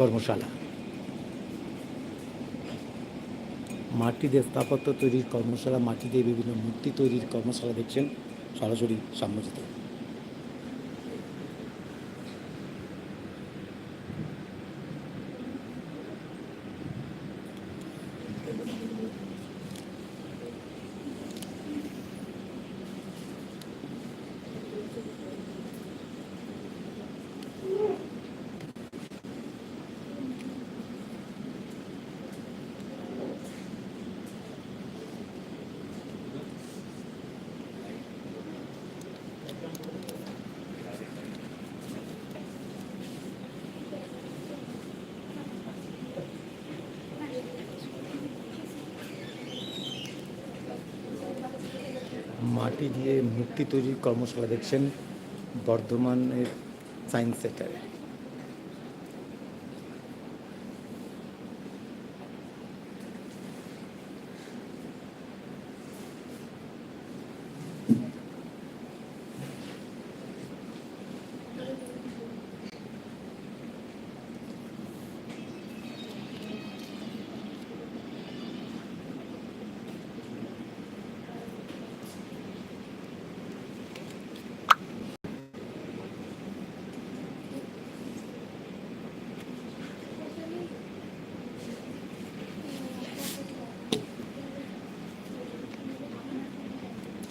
কর্মশালা। মাটি দিয়ে স্থাপত্য তৈরির কর্মশালা মাটি দিয়ে বিভিন্ন মূর্তি তৈরির কর্মশালা দেখছেন সরাসরি সাম্যজিতে মাটি দিয়ে মূর্তি তৈরির কর্মশালা দেখছেন বর্ধমানের সায়েন্স সেন্টারে।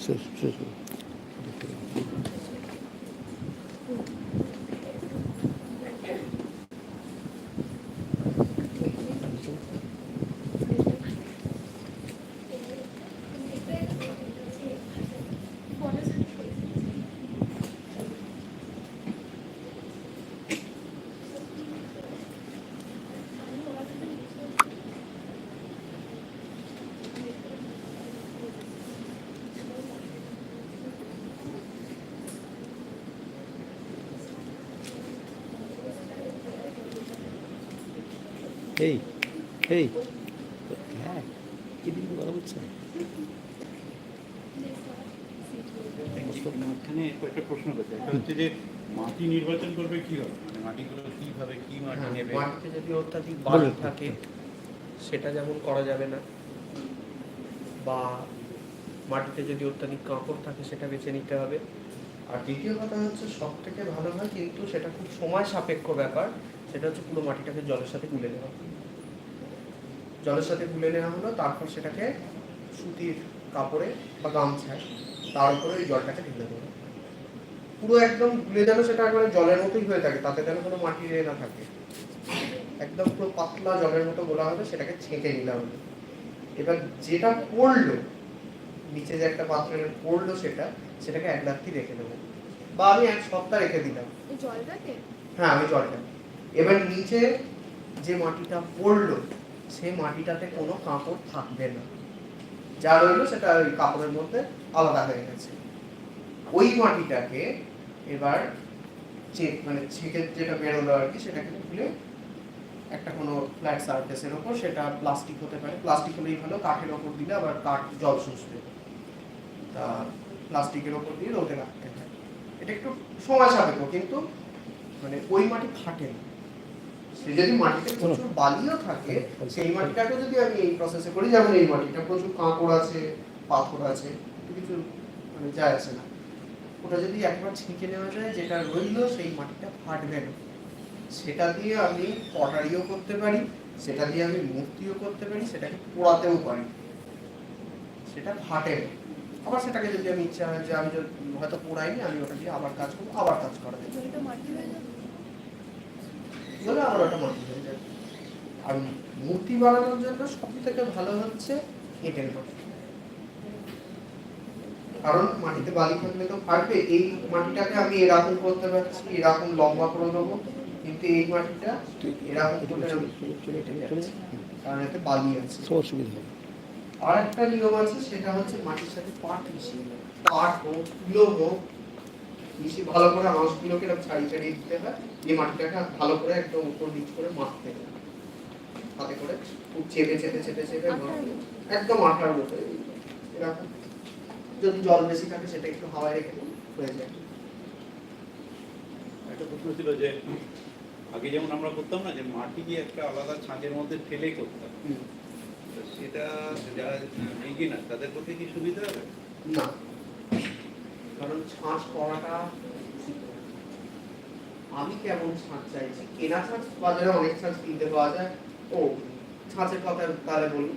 শেষ শেষ এই এই হ্যাঁ কি দিন কথা বলছেন মাঝখানে একটা প্রশ্ন করতে এটা হচ্ছে যে মাটি নির্বাচন করবে কি হবে মানে মাটিগুলো কীভাবে কি মাটি হ্যাঁ, নেবে? মাটিতে যদি অত্যাধিক বালি থাকে সেটা যেমন করা যাবে না বা মাটিতে যদি অত্যাধিক কাঁকড় থাকে সেটা বেছে নিতে হবে। আর দ্বিতীয় কথা হচ্ছে সব থেকে ভালো হয় কিন্তু সেটা খুব সময় সাপেক্ষ ব্যাপার। সেটা হচ্ছে পুরো মাটিটাকে জলের সাথে গুলে নেওয়া। জলের সাথে গুলে নেওয়া হলো তারপর সেটাকে সুতির কাপড়ে বা গামছায় তার উপরে ওই জলটাকে ঢেলে দেবো পুরো একদম গুলে যেন সেটা একবারে জলের মতোই হয়ে থাকে তাতে যেন কোনো মাটি রে না থাকে। একদম পুরো পাতলা জলের মতো গোলা হবে সেটাকে ছেঁকে নিলাম। এবার যেটা পড়ল নিচে যে একটা পাত্রের পড়ল সেটা সেটাকে এক রাত্রি রেখে দেবো। বা আমি এক সপ্তাহ রেখে দিলাম। জলটাকে? হ্যাঁ আমি জলটা এবার নিচে যে মাটিটা পড়ল, সেই মাটিটাতে কোনো কাপড় থাকবে না। যা রইল সেটা ওই কাপড়ের মধ্যে আলাদা হয়ে গেছে। ওই মাটিটাকে এবার মানে ছেঁকে যেটা বেরোলো আর কি, সেটাকে খুলে একটা কোনো ফ্ল্যাট সারফেসের ওপর, সেটা প্লাস্টিক হতে পারে। প্লাস্টিক হলেই ভালো, কাঠের ওপর দিলে আবার কাঠ জল শুষবে। তা প্লাস্টিকের ওপর দিয়ে রোদে রাখতে হয়। এটা একটু সময় সাপেক্ষ, কিন্তু মানে ওই মাটি ফাটে না। যদি মাটিতে প্রচুর বালিও থাকে সেই মাটিটাকে যদি আমি এই প্রসেসে করি যেমন এই মাটিটা প্রচুর কাঁকড় আছে পাথর আছে কিছু মানে যায় আসে না। ওটা যদি একবার ছিঁকে নেওয়া যায় যেটা রইল সেই মাটিটা ফাটবে না। সেটা দিয়ে আমি পটারিও করতে পারি সেটা দিয়ে আমি মূর্তিও করতে পারি সেটাকে পোড়াতেও পারি। সেটা ফাটে না। আবার সেটাকে যদি আমি ইচ্ছা হয় যে আমি যদি হয়তো পোড়াইনি আমি ওটা দিয়ে আবার কাজ করব আবার কাজ করা যাবে জলটা মাটি হয়ে যাবে বলে ওটা মাটি আর মূর্তি বানানোর জন্য সব থেকে ভালো হচ্ছে এঁটেল মাটি। কারণ মাটিতে বালি থাকলে তো ফাটবে এই মাটিটাকে আমি এরকম করতে পারছি এরকম লম্বা করে দেবো কিন্তু এই মাটিটা এরকম। কারণ এতে বালি আছে। অসুবিধা হবে। আর একটা নিয়ম আছে সেটা হচ্ছে মাটির সাথে পাট মিশিয়ে। পাট হোক তুলো হোক মিশিয়ে ভালো করে আঁশগুলোকে এরকম ছাড়িয়ে ছাড়িয়ে দিতে হয়। দিয়ে মাটিটাকে ভালো করে একদম উপর নিচ করে মাখতে হয়। হাতে করে খুব চেপে চেপে চেপে চেপে? একদম আটার মতো। এরকম। যদি জল বেশি থাকে সেটা একটু হাওয়ায় রেখে দিন হয়ে যায়। একটা প্রশ্ন ছিল যে আগে যেমন আমরা করতাম না যে মাটি দিয়ে একটা আলাদা ছাঁচের মধ্যে ফেলে করতাম? হুম। তো সেটা যারা বিগিনার তাদের পক্ষে কি সুবিধা হবে? না। কারণ ছাঁচ করাটা আমি কেমন ছাঁচ চাইছি? কেনা ছাঁচ? বাজারে অনেক ছাঁচ কিনতে পাওয়া যায়। ও ছাঁচের কথা তাহলে বলি।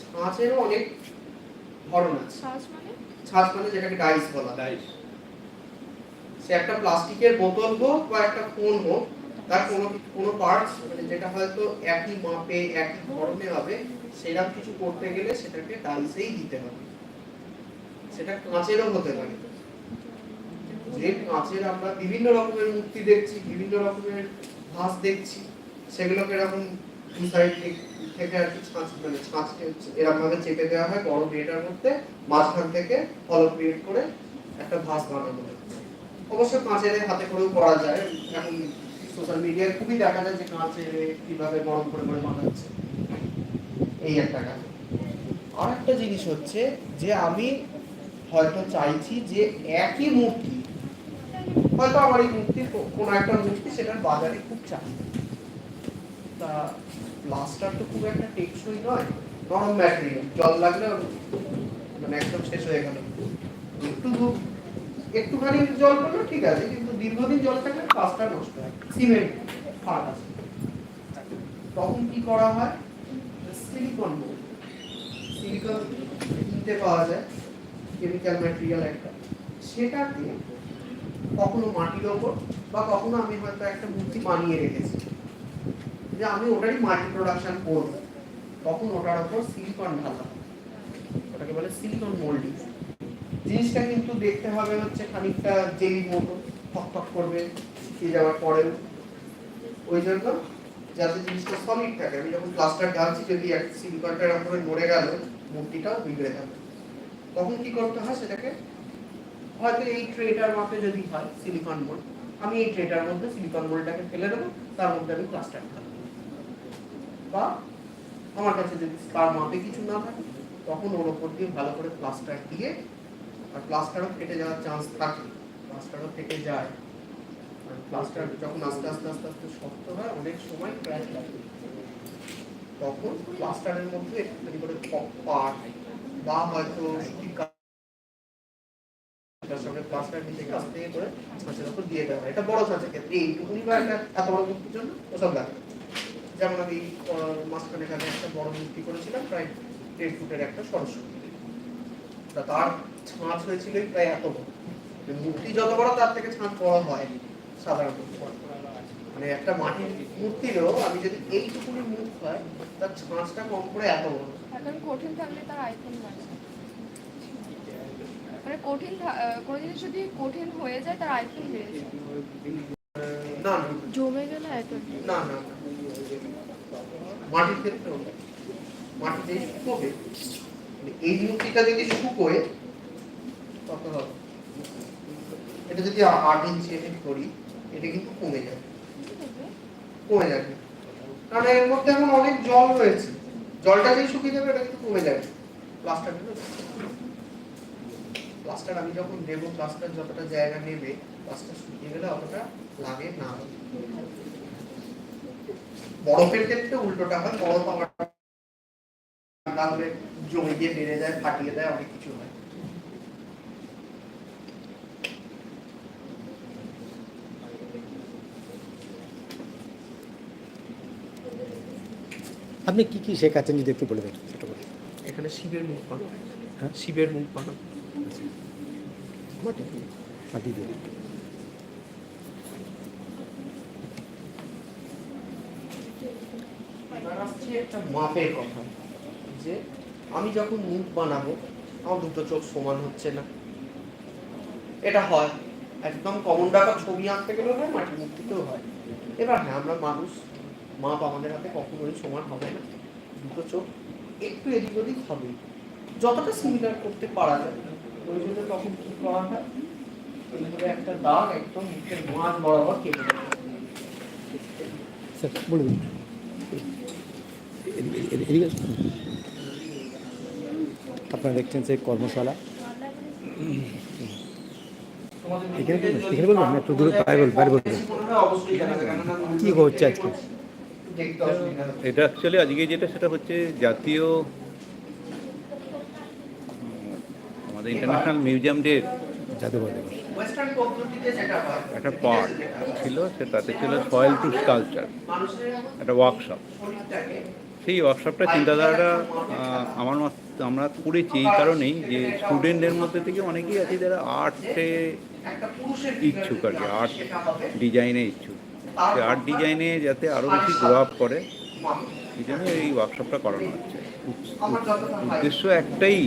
ছাঁচেরও অনেক ধরন আছে। শ্বাস মানে? ছাঁচ মানে যেটাকে ডাইস বলা তাই সে একটা প্লাস্টিকের বোতল হোক বা একটা ফোন হোক তার কোনো কোনো পার্টস মানে যেটা হয়তো একই মাপে একই ধরনের হবে সেরকম কিছু করতে গেলে সেটাকে ডাইসেই দিতে হবে। সেটা কাঁচেরও হতে পারে। যে কাঁচের আমরা বিভিন্ন রকমের মূর্তি দেখছি, বিভিন্ন রকমের ভাস দেখছি, সেগুলোকে এরকম থেকে আর কি ছাঁচ মানে ছাঁচকে এরকম ভাবে চেপে দেওয়া হয় বড় ডেটার মধ্যে, মাঝখান থেকে হলো ক্রিয়েট করে একটা ভাস বানানো হয়। অবশ্য কাঁচের হাতে করেও করা যায়, এখন সোশ্যাল মিডিয়ায় খুবই দেখা যায় যে কাঁচের কীভাবে গরম করে করে বানাচ্ছে। এই একটা কাজ। আর একটা জিনিস হচ্ছে যে আমি হয়তো চাইছি যে একই মূর্তি হয়তো আমার এই মূর্তির কোনো একটা মূর্তি সেটার বাজারে খুব চাই তা প্লাস্টার তো খুব একটা টেকসই নয় নরম ম্যাটেরিয়াল জল লাগলে মানে একদম শেষ হয়ে গেল। একটু একটুখানি জল পড়ল ঠিক আছে, কিন্তু দীর্ঘদিন জল থাকলে প্লাস্টার নষ্ট হয়। সিমেন্ট ফাট আছে। তখন কি করা হয়? সিলিকন সিলিকন কিনতে পাওয়া যায় কেমিক্যাল ম্যাটেরিয়াল একটা। সেটাকে কখনো মাটির ওপর বা কখনো আমি হয়তো একটা মূর্তি বানিয়ে রেখেছি। যে আমি ওটারই মাটি প্রোডাকশন করব। তখন ওটার ওপর সিলিকন ঢালা। ওটাকে বলে সিলিকন মোল্ডিং জিনিসটা কিন্তু দেখতে হবে হচ্ছে খানিকটা জেলি মতো ঠক করবে শুকিয়ে যাওয়ার পরেও। ওই জন্য যাতে জিনিসটা সলিড থাকে। আমি যখন প্লাস্টার ঢালছি, যদি এক সিলিকনটার উপরে মরে গেল, মূর্তিটাও বিগড়ে যাবে। তখন কি করতে হয়? সেটাকে হয়তো এই ট্রেটার মাপে যদি হয় সিলিকন মোল্ড আমি এই ট্রেটার মধ্যে সিলিকন মোল্ডটাকে ফেলে দেবো, তার মধ্যে আমি প্লাস্টার ঢালবো বা আমার কাছে যদি তার মাপে কিছু না থাকে, তখন ওর ওপর দিয়ে ভালো করে প্লাস্টার দিয়ে, আর প্লাস্টারও ফেটে যাওয়ার চান্স থাকে প্লাস্টারও ফেটে যায়। আর প্লাস্টার যখন আস্তে আস্তে আস্তে আস্তে শক্ত হয়, অনেক সময় ক্র্যাক লাগে তখন প্লাস্টারের মধ্যে একটুখানি করে পাট বা হয়তো তার সঙ্গে নিচে আস্তে করে দেওয়া হয়। এটা বড় ছাঁচের ক্ষেত্রে এইটুকুনি বা এত বড় মূর্তির জন্য যেমন আমি মাঝখানে এখানে একটা বড় মূর্তি করেছিলাম, প্রায় দেড় ফুটের একটা সরস্বতী। তা তার ছাঁচ হয়েছিল প্রায় এত বড়। মূর্তি যত বড়, তার থেকে ছাঁচ বড় হয় সাধারণত। মানে একটা মাটির মূর্তিরও আমি যদি এইটুকুনি মুখ হয়, তার ছাঁচটা কম করে এত বড়। এখন কঠিন থাকলে তার আইফোন মানে কঠিন কোনো জিনিস যদি কঠিন হয়ে যায় তার আইফোন বেড়ে যায়। না না। জমে গেলে আইফোন না না না। মাটির ক্ষেত্রে ওটা মাটি শুকোবে মানে এই মূর্তিটা যদি শুকোয় কত হবে। এটা যদি আট ইঞ্চি এনে করি এটা কিন্তু কমে যাবে। কমে যাবে। কারণ এর মধ্যে এখন অনেক জল রয়েছে। জলটা যেই শুকিয়ে যাবে এটা কিন্তু কমে যাবে। প্লাস্টার প্লাস্টার আমি যখন দেবো প্লাস্টার যতটা জায়গা নেবে প্লাস্টার শুকিয়ে গেলে অতটা লাগে না। বরফের ক্ষেত্রে উল্টোটা হয় বরফ আমার ঠান্ডা হলে জমে গিয়ে বেড়ে যায় ফাটিয়ে দেয় অনেক কিছু হয়। আপনি কি কি শেখাচ্ছেন যদি একটু বলে দেন ছোটো করে। এখানে শিবের মুখ বানানো। হ্যাঁ? শিবের মুখ বানানো। মাটি মাটি এবার আসছে একটা মাপের কথা, যে আমি যখন মুখ বানাবো, আমার দুটো চোখ সমান হচ্ছে না। এটা হয়। একদম কমন ব্যাপার ছবি আঁকতে গেলেও হয়, মাটির মূর্তিতেও হয়। এবার হ্যাঁ আমরা মানুষ, মাপ আমাদের হাতে কখনোই সমান হবে না। দুটো চোখ একটু এদিক ওদিক হবে। যতটা সিমিলার করতে পারা যায়। ওই জন্য তখন কি করা হয় এইভাবে একটা দাগ একদম মুখের মাঝ বরাবর কেটে স্যার আসুন। আপনারা দেখছেন সেই কর্মশালা এখানে বলবেন? এখানে বলবেন? না, একটু দূরে বাইরে বলবেন, বাইরে বলবেন। কি হচ্ছে আজকে? এটা অ্যাকচুয়ালি আজকে যেটা সেটা হচ্ছে জাতীয় আমাদের ইন্টারন্যাশনাল মিউজিয়াম ডে জাদুঘর দিবস একটা পার্ট ছিল সে তাতে ছিল সয়েল টু স্কালচার একটা ওয়ার্কশপ সেই ওয়ার্কশপটা চিন্তাধারাটা আমার মত আমরা করেছি এই কারণেই যে স্টুডেন্টদের মধ্যে থেকে অনেকেই আছে যারা আর্টে ইচ্ছুক আর কি আর্ট ডিজাইনে ইচ্ছুক। সেই আর্ট ডিজাইনে যাতে আরও বেশি গ্রো আপ করে এই জন্য এই ওয়ার্কশপটা করানো হচ্ছে। উদ্দেশ্য একটাই।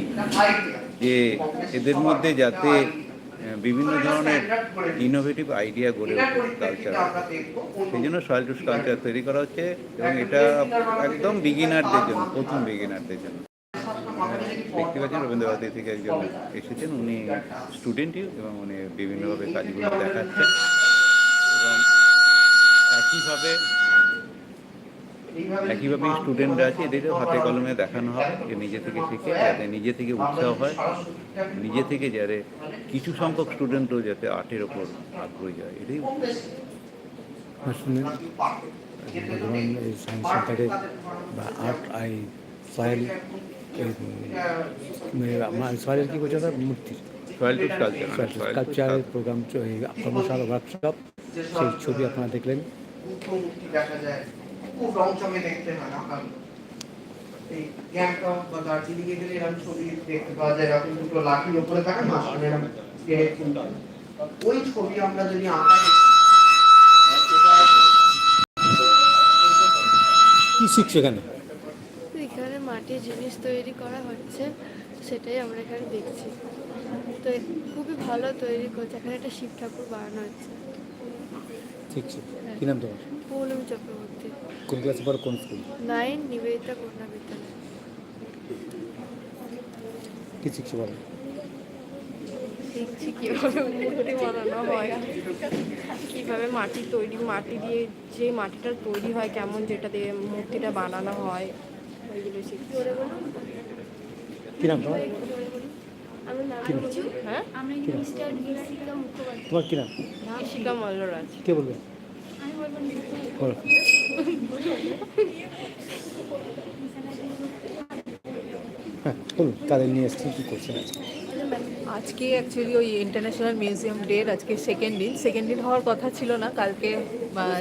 যে এদের মধ্যে যাতে বিভিন্ন ধরনের ইনোভেটিভ আইডিয়া গড়ে ওঠে কালচার সেই জন্য সয়েল টু কালচার তৈরি করা হচ্ছে এবং এটা একদম বিগিনারদের জন্য, প্রথম বিগিনারদের জন্য। দেখতে পাচ্ছেন রবীন্দ্র ভারতী থেকে একজন এসেছেন, উনি স্টুডেন্টই এবং উনি বিভিন্নভাবে কাজগুলো দেখাচ্ছেন। এবং একইভাবে একইভাবে স্টুডেন্টরা আছে এদেরও হাতে কলমে দেখানো হবে যে নিজে থেকে শিখে যাতে নিজে থেকে উৎসাহ হয় নিজে থেকে যাতে কিছু সংখ্যক স্টুডেন্টও যাতে আর্টের ওপর আগ্রহী হয় এটাই হ্যাঁ, শুনে ধরুন এই সায়েন্স সেন্টারে বা আর্ট আই সয়েল সয়েলের কী করছে ওটা? মূর্তি। সয়েল কালচার কালচারের প্রোগ্রাম কর্মশালা ওয়ার্কশপ সেই ছবি আপনারা দেখলেন। খুব রং চঙে দেখতে হয় এই গ্যাংটক বা দার্জিলিং এ গেলে এরকম ছবি দেখতে পাওয়া যায় এরকম দুটো লাঠির উপরে থাকে মাঝখানে এরকম স্কেলের ফুল ওই ছবি আমরা যদি আঁকা কী শিখছে এখানে? এখানে মাটির জিনিস তৈরি করা হচ্ছে সেটাই আমরা এখানে দেখছি। তো খুবই ভালো তৈরি করছে এখানে একটা শিব ঠাকুর বানানো হচ্ছে। শিখছে কী নাম তোমার? পৌলমী চক্রবর্তী। কোন ক্লাসে পড়ো? কোন স্কুল? নাইন নিবেদিতা কন্যা বিদ্যালয় কী শিখছে বলো? দেখছি কীভাবে মূর্তি বানানো হয়। কীভাবে মাটি তৈরি মাটি দিয়ে যে মাটিটা তৈরি হয় কেমন যেটা দিয়ে মূর্তিটা বানানো হয় ওইগুলো শিখছি। কী নাম তোমার? হ্যাঁ? তোমার কী নাম? শিকা মল্লরাজ। কে বলবে? আমি বলব বলো কাদের নিয়ে এসেছি কী করছেন আজকে? অ্যাকচুয়ালি ওই ইন্টারন্যাশনাল মিউজিয়াম ডের আজকে সেকেন্ড দিন। সেকেন্ড দিন হওয়ার কথা ছিল না, কালকে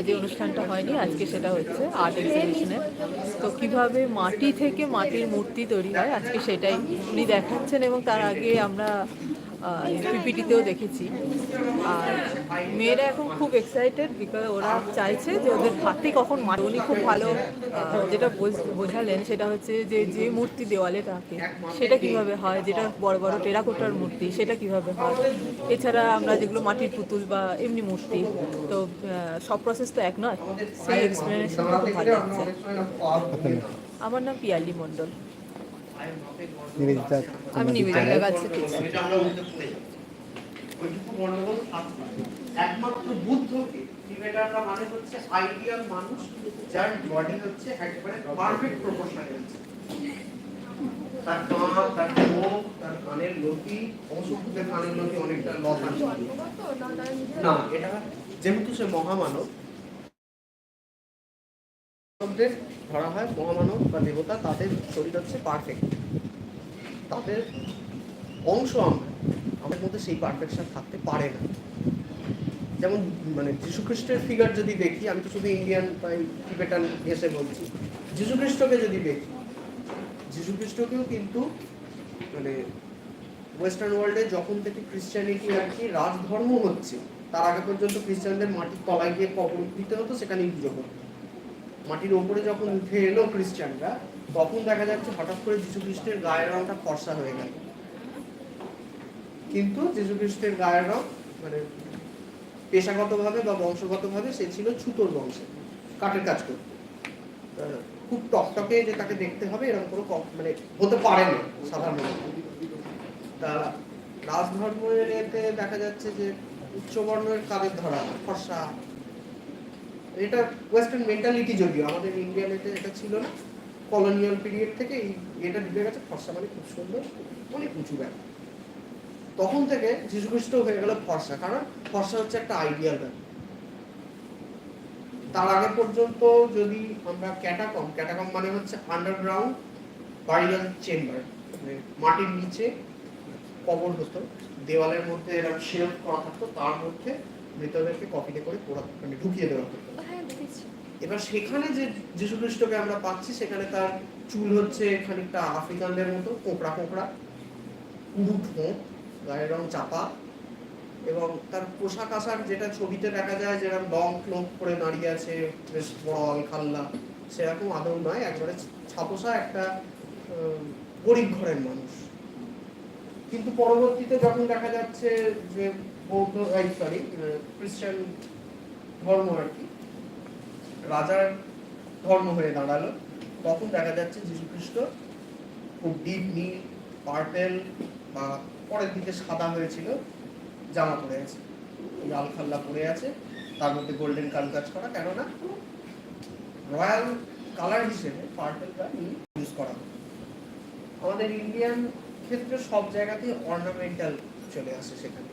যে অনুষ্ঠানটা হয়নি, আজকে সেটা হচ্ছে আর্ট এক্সিবিশনের তো কীভাবে মাটি থেকে মাটির মূর্তি তৈরি হয়, আজকে সেটাই উনি দেখাচ্ছেন এবং তার আগে আমরা পিপিটিতেও দেখেছি। আর মেয়েরা এখন খুব এক্সাইটেড বিকজ ওরা চাইছে যে ওদের হাতে কখন মাটি উনি খুব ভালো যেটা বোঝ- বোঝালেন সেটা হচ্ছে যে যে মূর্তি দেওয়ালে থাকে সেটা কীভাবে হয়, যেটা বড় বড় টেরাকোটার মূর্তি, সেটা কীভাবে হয়। এছাড়া আমরা যেগুলো মাটির পুতুল বা এমনি মূর্তি, তো সব প্রসেস তো এক নয়। সেই এক্সপ্লেনেশন ভালো আমার নাম পিয়ালি মণ্ডল। নিবেদিতা আমি নিবেদিতা থাকবে। একমাত্র বুদ্ধকে টিবেটাররা মানে হচ্ছে আইডিয়াল মানুষ যার বডি হচ্ছে একেবারে পারফেক্ট প্রপোর্শনাল তার কাঁধ তার চোখ তার কানের লতি অবশ্য কানের লতি অনেকটা লতা না এটা যেহেতু সে মহামানব ধরা হয় মহামানব বা দেবতা তাদের শরীর হচ্ছে পারফেক্ট তাদের অংশ আমরা, আমাদের মধ্যে সেই পারফেকশন থাকতে পারে না। যেমন মানে যীশু খ্রিস্টের ফিগার যদি দেখি, আমি তো শুধু ইন্ডিয়ান বা টিবেটান এসে বলছি যীশু খ্রিস্টকে যদি দেখি যীশু খ্রিস্টকেও কিন্তু মানে ওয়েস্টার্ন ওয়ার্ল্ডে যখন থেকে ক্রিশ্চিয়ানিটি আর কি রাজধর্ম হচ্ছে, তার আগে পর্যন্ত খ্রিস্টানদের মাটির তলায় গিয়ে কবর দিতে হতো, সেখানেই পুজো করতো। মাটির ওপরে যখন উঠে এলো খ্রিস্টানরা, তখন দেখা যাচ্ছে হঠাৎ করে যীশু খ্রিস্টের গায়ের রংটা ফর্সা হয়ে গেল। কিন্তু যীশু খ্রিস্টের গায়ের রং মানে পেশাগতভাবে বা বংশগতভাবে সে ছিল ছুতোর বংশে, কাঠের কাজ করতো। খুব টকটকে যে তাকে দেখতে হবে এরকম কোনো মানে হতে পারে না সাধারণত। তা রাজধর্মের এতে দেখা যাচ্ছে যে উচ্চবর্ণের কাদের ধরা, ফর্সা এটা ওয়েস্টার্ন মেন্টালিটি যদিও, আমাদের ইন্ডিয়ান এটা ছিল না। কলোনিয়াল পিরিয়ড থেকে এই এটা ঢুকে গেছে, ফর্সা মানে খুব সুন্দর, অনেক উঁচু ব্যাপার। তখন থেকে যীশুখ্রিস্ট হয়ে গেল ফর্সা, কারণ ফর্সা হচ্ছে একটা আইডিয়াল ব্যাপার। তার আগে পর্যন্ত যদি আমরা ক্যাটাকম ক্যাটাকম মানে হচ্ছে আন্ডারগ্রাউন্ড বারিয়াল চেম্বার মানে মাটির নিচে কবর হতো দেওয়ালের মধ্যে এরকম শেলফ করা থাকতো, তার মধ্যে মৃতদেরকে কফিনে করে পোড়া মানে ঢুকিয়ে দেওয়া হতো। এবার সেখানে যে যীশু খ্রিস্টকে আমরা পাচ্ছি, সেখানে তার চুল হচ্ছে খানিকটা আফ্রিকানদের মতো, কোঁকড়া কোঁকড়া পুরু ঠোঁট গায়ের রং চাপা, এবং তার পোশাক আশাক যেটা ছবিতে দেখা যায়, যেরকম লং ক্লোক পরে দাঁড়িয়ে আছে, বেশ বড় আলখাল্লা সেরকম আদৌ নয়, একবারে ছাপোষা একটা গরিব ঘরের মানুষ। কিন্তু পরবর্তীতে যখন দেখা যাচ্ছে যে বৌদ্ধ সরি খ্রিস্টান ধর্ম আর কি রাজার ধর্ম হয়ে দাঁড়াল। তখন দেখা যাচ্ছে যীশু খ্রিস্ট খুব ডিপ নীল, পার্পেল বা পরের দিকে সাদা হয়েছিল, জামা পরে আছে। লাল খাল্লা পরে আছে। তার মধ্যে গোল্ডেন কাল কাজ করা। কেননা রয়্যাল কালার হিসেবে পার্পেল বা নীল ইউজ করা হয়। আমাদের ইন্ডিয়ান ক্ষেত্রে সব জায়গাতেই অর্নামেন্টাল চলে আসে সেখানে।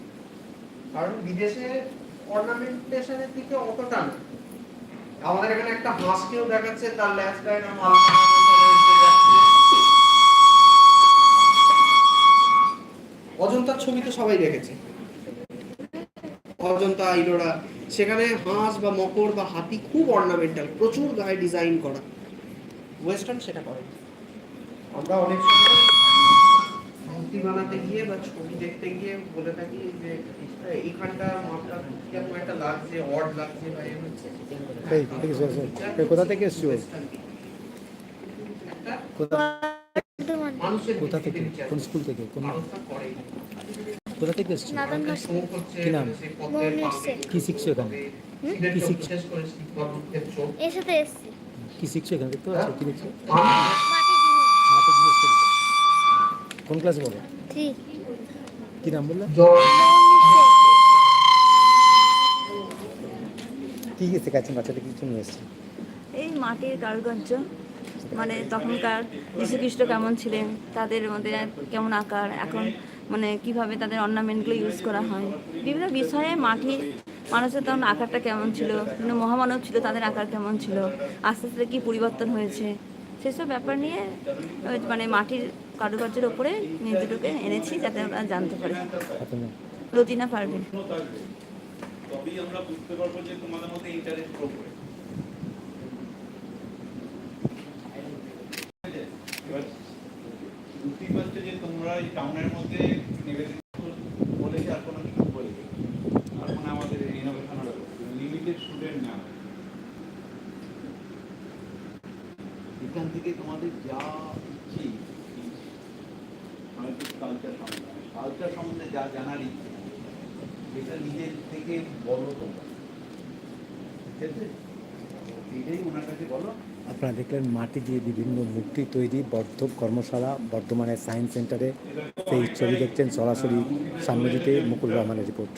কারণ বিদেশে অর্নামেন্টেশনের দিকে অতটা না আমাদের এখানে একটা হাঁসকেও দেখাচ্ছে, তার করে উঠে যাচ্ছে। অজন্তার ছবি তো সবাই দেখেছে। অজন্তা ইলোরা সেখানে হাঁস বা মকর বা হাতি খুব অর্নামেন্টাল প্রচুর গায়ে ডিজাইন করা। ওয়েস্টার্ন সেটা করে আমরা অনেক সময় মূর্তি বানাতে গিয়ে বা ছবি দেখতে গিয়ে বলে থাকি যে এইখানটা মাপটা কীরকম একটা লাগছে অড লাগছে বা এ হচ্ছে। এই ঠিক আছে স্যার কোথা থেকে এসছো? কোথা থেকে? কোন স্কুল থেকে? কোন কোথা থেকে এসছো? কি নাম? কি শিখছো এখানে? কি শিখছো? বিশেষ করে শীত বা দুঃখের চোখ। এর সাথে এসছি। কি শিখছো এখানে? দেখতে পাচ্ছ? কি দেখছ মানুষ মাটির জিনিস মাঠে জিজ্ঞেস করব কোন ক্লাসে পড়ো? কি নাম বললে? কি কি শেখাচ্ছেন বাচ্চাদের? কিছু নিয়ে এসছে এই মাটির কারুকার্য মানে তখনকার যীশুখ্রিস্ট কেমন ছিলেন তাদের মধ্যে কেমন আকার এখন মানে কীভাবে তাদের অর্নামেন্টগুলো ইউজ করা হয় বিভিন্ন বিষয়ে মাটির মানুষের তখন আকারটা কেমন ছিল বিভিন্ন মহামানব ছিল তাদের আকার কেমন ছিল আস্তে আস্তে কী পরিবর্তন হয়েছে সেসব ব্যাপার নিয়ে মানে মাটির কারুকার্যের ওপরে নিজেদেরকে এনেছি যাতে ওরা জানতে পারি। রতিনা পারবে আমরা বুঝতে পারব যে তোমাদের মধ্যে ইন্টারেস্ট করে বুঝতেই পারছ যে তোমরা এই টাউনের মধ্যে নিবেদিত বলেছে আর কোনো কিছু বলবে আর কোনো আমাদের ইনোভেশন লিমিটেড স্টুডেন্ট না এখান থেকে তোমাদের যা ইচ্ছে কালচার সম্বন্ধে কালচার সম্বন্ধে যা জানার ইচ্ছে এটা নিজের থেকে বলো তোমরা এটাই ওনার কাছে বলো। আপনারা দেখলেন মাটি দিয়ে বিভিন্ন মূর্তি তৈরি বর্ধক কর্মশালা বর্ধমানের সায়েন্স সেন্টারে। সেই ছবি দেখছেন সরাসরি সামনে দিতে মুকুল রহমানের রিপোর্ট।